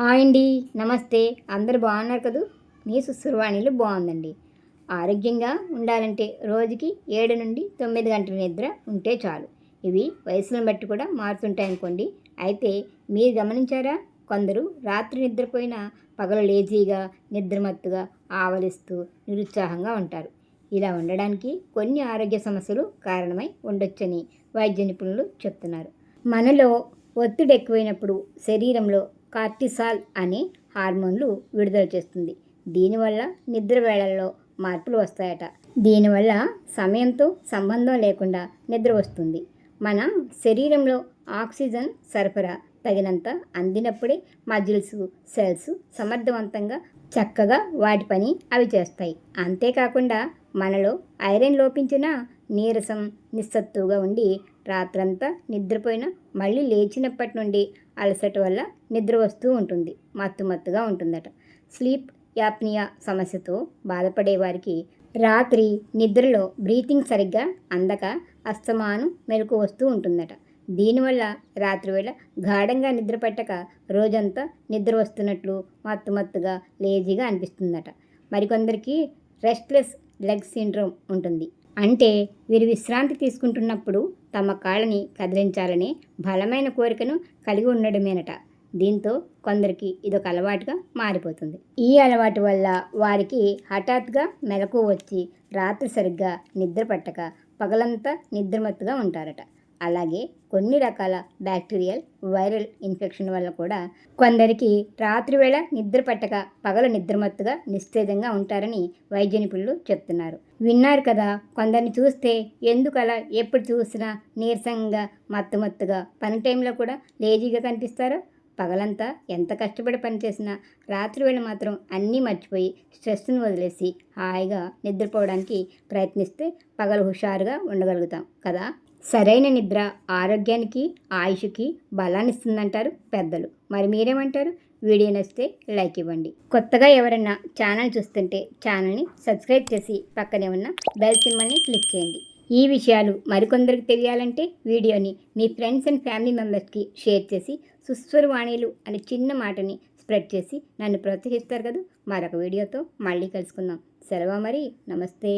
Hi అండి నమస్తే. అందరు బాగున్నారు కదూ? మీ సుశ్రువాణిలో బాగుందండి. ఆరోగ్యంగా ఉండాలంటే రోజుకి ఏడు నుండి తొమ్మిది గంటల నిద్ర ఉంటే చాలు. ఇవి వయసులను బట్టి కూడా మారుతుంటాయి అనుకోండి. అయితే మీరు గమనించారా? కొందరు రాత్రి నిద్రపోయిన పగలు లేజీగా నిద్రమత్తుగా ఆవలిస్తూ నిరుత్సాహంగా ఉంటారు. ఇలా ఉండడానికి కొన్ని ఆరోగ్య సమస్యలు కారణమై ఉండొచ్చని వైద్య నిపుణులు చెప్తున్నారు. మనలో ఒత్తిడి ఎక్కువైనప్పుడు శరీరంలో కార్టిసాల్ అనే హార్మోన్లు విడుదల చేస్తుంది. దీనివల్ల నిద్ర వేళల్లో మార్పులు వస్తాయట. దీనివల్ల సమయంతో సంబంధం లేకుండా నిద్ర వస్తుంది. మన శరీరంలో ఆక్సిజన్ సరఫరా తగినంత అందినప్పుడే మజిల్స్ సెల్స్ సమర్థవంతంగా చక్కగా వాటి పని అవి చేస్తాయి. అంతేకాకుండా మనలో ఐరన్ లోపించిన నీరసం నిస్సత్తుగా ఉండి రాత్రంతా నిద్రపోయిన మళ్ళీ లేచినప్పటి నుండి అలసట వల్ల నిద్ర వస్తూ ఉంటుంది. మత్తు మత్తుగా ఉంటుందట. స్లీప్ యాప్నియా సమస్యతో బాధపడే వారికి రాత్రి నిద్రలో బ్రీతింగ్ సరిగ్గా అందక అస్తమానం మెలకు వస్తూ ఉంటుందట. దీనివల్ల రాత్రివేళ గాఢంగా నిద్ర పట్టక రోజంతా నిద్ర వస్తున్నట్లు మత్తు మత్తుగా లేజీగా అనిపిస్తుందట. మరికొందరికి రెస్ట్లెస్ లెగ్ సిండ్రోమ్ ఉంటుంది. అంటే వీరు విశ్రాంతి తీసుకుంటున్నప్పుడు తమ కాళ్ళని కదిలించాలనే బలమైన కోరికను కలిగి ఉండడమేనట. దీంతో కొందరికి ఇదొక అలవాటుగా మారిపోతుంది. ఈ అలవాటు వల్ల వారికి హఠాత్తుగా మెలకు వచ్చి రాత్రి సరిగ్గా నిద్ర పట్టక పగలంతా నిద్రమత్తుగా ఉంటారట. అలాగే కొన్ని రకాల బ్యాక్టీరియల్ వైరల్ ఇన్ఫెక్షన్ వల్ల కూడా కొందరికి రాత్రివేళ నిద్ర పట్టక పగలు నిద్రమత్తుగా నిశ్చేదంగా ఉంటారని వైద్య నిపుణులు చెప్తున్నారు. విన్నారు కదా కొందరిని చూస్తే ఎందుకు అలా ఎప్పుడు చూసినా నీరసంగా మత్తుమత్తుగా పని టైంలో కూడా లేజీగా కనిపిస్తారో? పగలంతా ఎంత కష్టపడి పనిచేసినా రాత్రి వేళ మాత్రం అన్నీ మర్చిపోయి స్ట్రెస్ను వదిలేసి హాయిగా నిద్రపోవడానికి ప్రయత్నిస్తే పగలు హుషారుగా ఉండగలుగుతాం కదా? సరైన నిద్ర ఆరోగ్యానికి ఆయుష్కి బలాన్ని ఇస్తుందంటారు పెద్దలు. మరి మీరేమంటారు? వీడియో నచ్చితే లైక్ ఇవ్వండి. కొత్తగా ఎవరైనా ఛానల్ చూస్తుంటే ఛానల్ని సబ్స్క్రైబ్ చేసి పక్కనే ఉన్న బెల్ సింబల్ని క్లిక్ చేయండి. ఈ విషయాలు మరికొందరికి తెలియాలంటే వీడియోని మీ ఫ్రెండ్స్ అండ్ ఫ్యామిలీ మెంబర్స్కి షేర్ చేసి సుస్వరవాణిలు అనే చిన్న మాటని స్ప్రెడ్ చేసి నన్ను ప్రోత్సహిస్తారు కదా? మరొక వీడియోతో మళ్ళీ కలుసుకుందాం. సెలవు మరి నమస్తే.